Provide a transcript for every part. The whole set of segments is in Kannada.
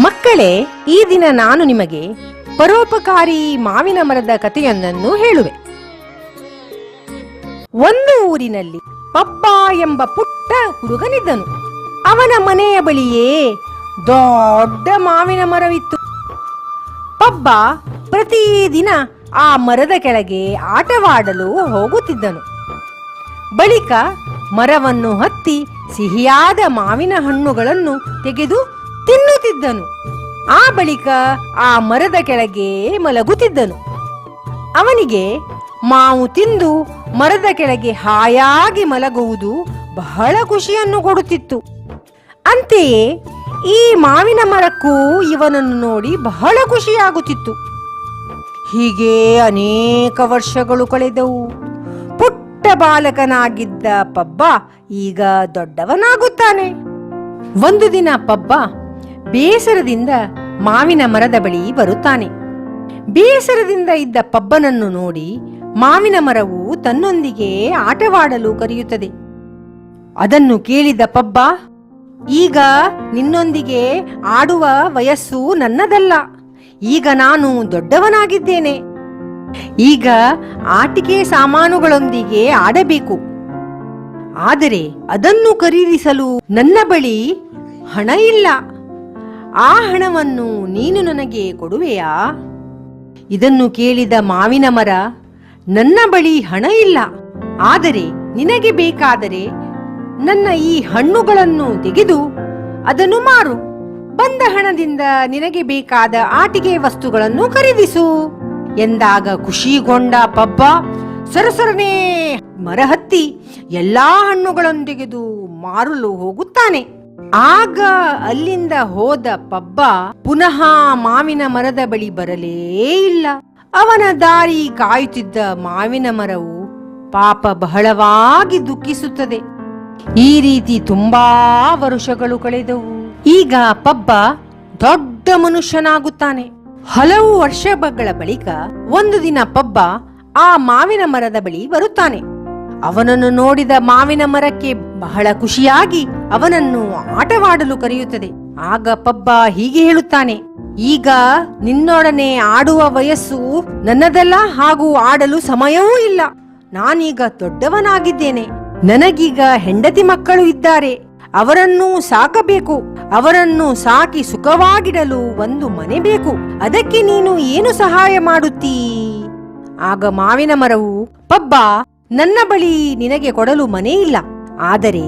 ಮಕ್ಕಳೇ, ಈ ದಿನ ನಾನು ನಿಮಗೆ ಪರೋಪಕಾರಿ ಮಾವಿನ ಮರದ ಕಥೆಯೊಂದನ್ನು ಹೇಳುವೆ. ಒಂದು ಊರಿನಲ್ಲಿ ಪಪ್ಪ ಎಂಬ ಪುಟ್ಟ ಹುಡುಗನಿದ್ದನು. ಅವನ ಮನೆಯ ಬಳಿಯೇ ದೊಡ್ಡ ಮಾವಿನ ಮರವಿತ್ತು. ಪಬ್ಬ ಪ್ರತಿದಿನ ಆ ಮರದ ಕೆಳಗೆ ಆಟವಾಡಲು ಹೋಗುತ್ತಿದ್ದನು. ಬಳಿಕ ಮರವನ್ನು ಹತ್ತಿ ಸಿಹಿಯಾದ ಮಾವಿನ ಹಣ್ಣುಗಳನ್ನು ತೆಗೆದು ತಿನ್ನುತ್ತಿದ್ದನು. ಆ ಬಳಿಕ ಆ ಮರದ ಕೆಳಗೆ ಮಲಗುತ್ತಿದ್ದನು. ಅವನಿಗೆ ಮಾವು ತಿಂದು ಮರದ ಕೆಳಗೆ ಹಾಯಾಗಿ ಮಲಗುವುದು ಬಹಳ ಖುಷಿಯನ್ನು ಕೊಡುತ್ತಿತ್ತು. ಅಂತೆಯೇ ಈ ಮಾವಿನ ಮರಕ್ಕೂ ಇವನನ್ನು ನೋಡಿ ಬಹಳ ಖುಷಿಯಾಗುತ್ತಿತ್ತು. ಹೀಗೆ ಅನೇಕ ವರ್ಷಗಳು ಕಳೆದವು. ಪುಟ್ಟ ಬಾಲಕನಾಗಿದ್ದ ಪಬ್ಬ ಈಗ ದೊಡ್ಡವನಾಗುತ್ತಾನೆ. ಒಂದು ದಿನ ಪಬ್ಬ ಬೇಸರದಿಂದ ಮಾವಿನ ಮರದ ಬಳಿ ಬರುತ್ತಾನೆ. ಬೇಸರದಿಂದ ಇದ್ದ ಪಬ್ಬನನ್ನು ನೋಡಿ ಮಾವಿನ ಮರವು ತನ್ನೊಂದಿಗೆ ಆಟವಾಡಲು ಕರೆಯುತ್ತದೆ. ಅದನ್ನು ಕೇಳಿದ ಪಬ್ಬ, ಈಗ ನಿನ್ನೊಂದಿಗೆ ಆಡುವ ವಯಸ್ಸು ನನ್ನದಲ್ಲ. ಈಗ ನಾನು ದೊಡ್ಡವನಾಗಿದ್ದೇನೆ. ಈಗ ಆಟಿಕೆ ಸಾಮಾನುಗಳೊಂದಿಗೆ ಆಡಬೇಕು. ಆದರೆ ಅದನ್ನು ಖರೀದಿಸಲು ನನ್ನ ಬಳಿ ಹಣ ಇಲ್ಲ. ಆ ಹಣವನ್ನು ನೀನು ನನಗೆ ಕೊಡುವೆಯಾ? ಇದನ್ನು ಕೇಳಿದ ಮಾವಿನ ಮರ, ನನ್ನ ಬಳಿ ಹಣ ಇಲ್ಲ, ಆದರೆ ನಿನಗೆ ಬೇಕಾದರೆ ನನ್ನ ಈ ಹಣ್ಣುಗಳನ್ನು ತೆಗೆದು ಅದನ್ನು ಮಾರು. ಬಂದ ಹಣದಿಂದ ನಿನಗೆ ಬೇಕಾದ ಆಟಿಕೆ ವಸ್ತುಗಳನ್ನು ಖರೀದಿಸು ಎಂದಾಗ ಖುಷಿಗೊಂಡ ಪಬ್ಬ, ಸರಸರನೇ ಮರಹತ್ತಿ ಎಲ್ಲಾ ಹಣ್ಣುಗಳನ್ನು ತೆಗೆದು ಮಾರಲು ಹೋಗುತ್ತಾನೆ. ಆಗ ಅಲ್ಲಿಂದ ಹೋದ ಪಬ್ಬ ಪುನಃ ಮಾವಿನ ಮರದ ಬಳಿ ಬರಲೇ ಇಲ್ಲ. ಅವನ ದಾರಿ ಕಾಯುತ್ತಿದ್ದ ಮಾವಿನ ಮರವು ಪಾಪ ಬಹಳವಾಗಿ ದುಃಖಿಸುತ್ತದೆ. ಈ ರೀತಿ ತುಂಬಾ ವರುಷಗಳು ಕಳೆದವು. ಈಗ ಪಬ್ಬ ದೊಡ್ಡ ಮನುಷ್ಯನಾಗುತ್ತಾನೆ. ಹಲವು ವರ್ಷಗಳ ಬಳಿಕ ಒಂದು ದಿನ ಪಬ್ಬ ಆ ಮಾವಿನ ಮರದ ಬಳಿ ಬರುತ್ತಾನೆ. ಅವನನ್ನು ನೋಡಿದ ಮಾವಿನ ಮರಕ್ಕೆ ಬಹಳ ಖುಷಿಯಾಗಿ ಅವನನ್ನು ಆಟವಾಡಲು ಕರೆಯುತ್ತದೆ. ಆಗ ಪಬ್ಬ ಹೀಗೆ ಹೇಳುತ್ತಾನೆ, ಈಗ ನಿನ್ನೊಡನೆ ಆಡುವ ವಯಸ್ಸು ನನ್ನದಲ್ಲ ಹಾಗೂ ಆಡಲು ಸಮಯವೂ ಇಲ್ಲ. ನಾನೀಗ ದೊಡ್ಡವನಾಗಿದ್ದೇನೆ. ನನಗೀಗ ಹೆಂಡತಿ ಮಕ್ಕಳು ಇದ್ದಾರೆ. ಅವರನ್ನು ಸಾಕಬೇಕು. ಅವರನ್ನು ಸಾಕಿ ಸುಖವಾಗಿಡಲು ಒಂದು ಮನೆ ಬೇಕು. ಅದಕ್ಕೆ ನೀನು ಏನು ಸಹಾಯ ಮಾಡುತ್ತೀ? ಆಗ ಮಾವಿನ ಮರವು, ಪಬ್ಬ, ನನ್ನ ಬಳಿ ನಿನಗೆ ಕೊಡಲು ಮನೆ ಇಲ್ಲ ಆದರೆ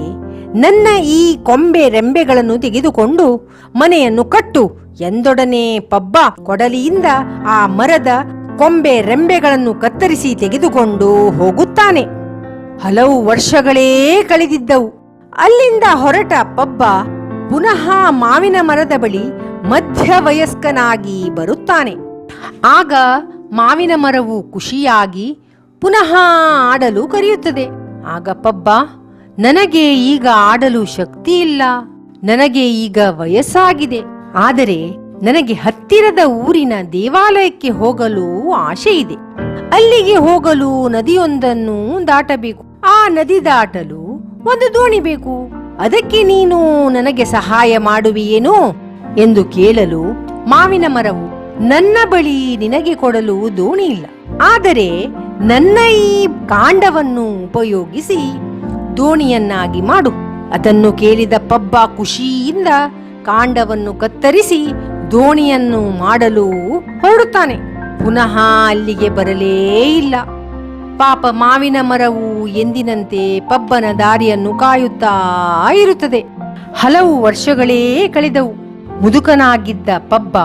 ನನ್ನ ಈ ಕೊಂಬೆ ರೆಂಬೆಗಳನ್ನು ತೆಗೆದುಕೊಂಡು ಮನೆಯನ್ನು ಕಟ್ಟು. ಎಂದೊಡನೆ ಪಬ್ಬ ಕೊಡಲಿಯಿಂದ ಆ ಮರದ ಕೊಂಬೆ ರೆಂಬೆಗಳನ್ನು ಕತ್ತರಿಸಿ ತೆಗೆದುಕೊಂಡು ಹೋಗುತ್ತಾನೆ. ಹಲವು ವರ್ಷಗಳೇ ಕಳೆದಿದ್ದವು. ಅಲ್ಲಿಂದ ಹೊರಟ ಪಬ್ಬ ಪುನಃ ಮಾವಿನ ಮರದ ಬಳಿ ಮಧ್ಯವಯಸ್ಕನಾಗಿ ಬರುತ್ತಾನೆ. ಆಗ ಮಾವಿನ ಮರವು ಖುಷಿಯಾಗಿ ಪುನಃ ಆಡಲು ಕರೆಯುತ್ತದೆ. ಆಗ ಪಬ್ಬ ನನಗೆ ಈಗ ಆಡಲು ಶಕ್ತಿ ಇಲ್ಲ. ನನಗೆ ಈಗ ವಯಸ್ಸಾಗಿದೆ. ಆದರೆ ನನಗೆ ಹತ್ತಿರದ ಊರಿನ ದೇವಾಲಯಕ್ಕೆ ಹೋಗಲು ಆಶೆ ಇದೆ. ಅಲ್ಲಿಗೆ ಹೋಗಲು ನದಿಯೊಂದನ್ನು ದಾಟಬೇಕು. ಆ ನದಿ ದಾಟಲು ಒಂದು ದೋಣಿ ಬೇಕು. ಅದಕ್ಕೆ ನೀನು ನನಗೆ ಸಹಾಯ ಮಾಡುವಿಯೇನೋ ಎಂದು ಕೇಳಲು ಮಾವಿನ ಮರವು ನನ್ನ ಬಳಿ ನಿನಗೆ ಕೊಡಲು ದೋಣಿ ಇಲ್ಲ. ಆದರೆ ನನ್ನ ಈ ಕಾಂಡವನ್ನು ಉಪಯೋಗಿಸಿ ದೋಣಿಯನ್ನಾಗಿ ಮಾಡು. ಅದನ್ನು ಕೇಳಿದ ಪಬ್ಬ ಖುಷಿಯಿಂದ ಕಾಂಡವನ್ನು ಕತ್ತರಿಸಿ ದೋಣಿಯನ್ನು ಮಾಡಲು ಹೊರಡುತ್ತಾನೆ. ಪುನಃ ಅಲ್ಲಿಗೆ ಬರಲೇ ಇಲ್ಲ. ಪಾಪ ಮಾವಿನ ಮರವು ಎಂದಿನಂತೆ ಪಬ್ಬನ ದಾರಿಯನ್ನು ಕಾಯುತ್ತಾ ಇರುತ್ತದೆ. ಹಲವು ವರ್ಷಗಳೇ ಕಳೆದವು. ಮುದುಕನಾಗಿದ್ದ ಪಬ್ಬ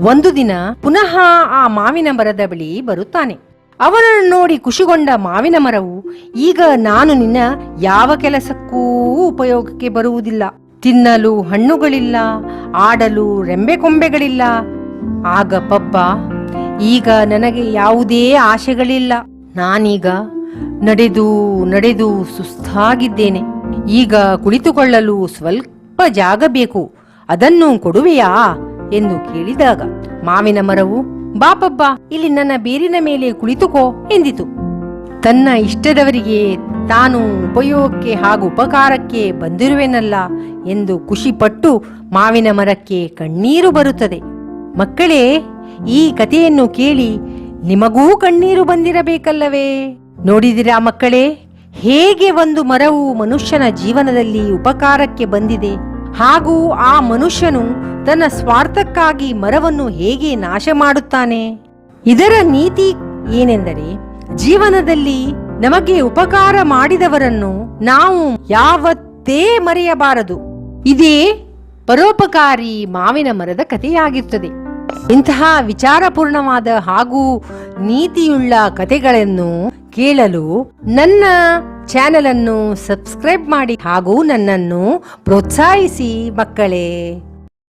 ಒಂದು ದಿನ ಪುನಃ ಆ ಮಾವಿನ ಮರದ ಬಳಿ ಬರುತ್ತಾನೆ. ಅವನನ್ನು ನೋಡಿ ಖುಷಿಗೊಂಡ ಮಾವಿನ ಮರವು, ಈಗ ನಾನು ನಿನ್ನ ಯಾವ ಕೆಲಸಕ್ಕೂ ಉಪಯೋಗಕ್ಕೆ ಬರುವುದಿಲ್ಲ. ತಿನ್ನಲು ಹಣ್ಣುಗಳಿಲ್ಲ, ಆಡಲು ರೆಂಬೆ ಕೊಂಬೆಗಳಿಲ್ಲ. ಆಗ ಪಬ್ಬ, ಈಗ ನನಗೆ ಯಾವುದೇ ಆಶೆಗಳಿಲ್ಲ. ನಾನೀಗ ನಡೆದು ನಡೆದು ಸುಸ್ತಾಗಿದ್ದೇನೆ. ಈಗ ಕುಳಿತುಕೊಳ್ಳಲು ಸ್ವಲ್ಪ ಜಾಗ ಬೇಕು ಅದನ್ನು ಕೊಡುವೆಯಾ? ಎಂದು ಕೇಳಿದಾಗ ಮಾವಿನ ಮರವು ಬಾಪಬ್ಬ ಇಲ್ಲಿ ನನ್ನ ಬೇರಿನ ಮೇಲೆ ಕುಳಿತುಕೋ ಎಂದಿತು. ತನ್ನ ಇಷ್ಟದವರಿಗೆ ತಾನು ಉಪಯೋಗಕ್ಕೆ ಹಾಗೂ ಉಪಕಾರಕ್ಕೆ ಬಂದಿರುವೆನಲ್ಲ ಎಂದು ಖುಷಿಪಟ್ಟು ಮಾವಿನ ಮರಕ್ಕೆ ಕಣ್ಣೀರು ಬರುತ್ತದೆ. ಮಕ್ಕಳೇ, ಈ ಕಥೆಯನ್ನು ಕೇಳಿ ನಿಮಗೂ ಕಣ್ಣೀರು ಬಂದಿರಬೇಕಲ್ಲವೇ? ನೋಡಿದಿರಾ ಮಕ್ಕಳೇ, ಹೇಗೆ ಒಂದು ಮರವು ಮನುಷ್ಯನ ಜೀವನದಲ್ಲಿ ಉಪಕಾರಕ್ಕೆ ಬಂದಿದೆ ಹಾಗೂ ಆ ಮನುಷ್ಯನು ತನ್ನ ಸ್ವಾರ್ಥಕ್ಕಾಗಿ ಮರವನ್ನು ಹೇಗೆ ನಾಶ ಮಾಡುತ್ತಾನೆ? ಇದರ ನೀತಿ ಏನೆಂದರೆ, ಜೀವನದಲ್ಲಿ ನಮಗೆ ಉಪಕಾರ ಮಾಡಿದವರನ್ನು ನಾವು ಯಾವತ್ತೇ ಮರೆಯಬಾರದು. ಇದೇ ಪರೋಪಕಾರಿ ಮಾವಿನ ಮರದ ಕಥೆಯಾಗಿರುತ್ತದೆ. ಇಂತಹ ವಿಚಾರಪೂರ್ಣವಾದ ಹಾಗೂ ನೀತಿಯುಳ್ಳ ಕಥೆಗಳನ್ನು ಕೇಳಲು ನನ್ನ ಚಾನೆಲ್ ಅನ್ನು ಸಬ್ಸ್ಕ್ರೈಬ್ ಮಾಡಿ ಹಾಗೂ ನನ್ನನ್ನು ಪ್ರೋತ್ಸಾಹಿಸಿ, ಮಕ್ಕಳೇ.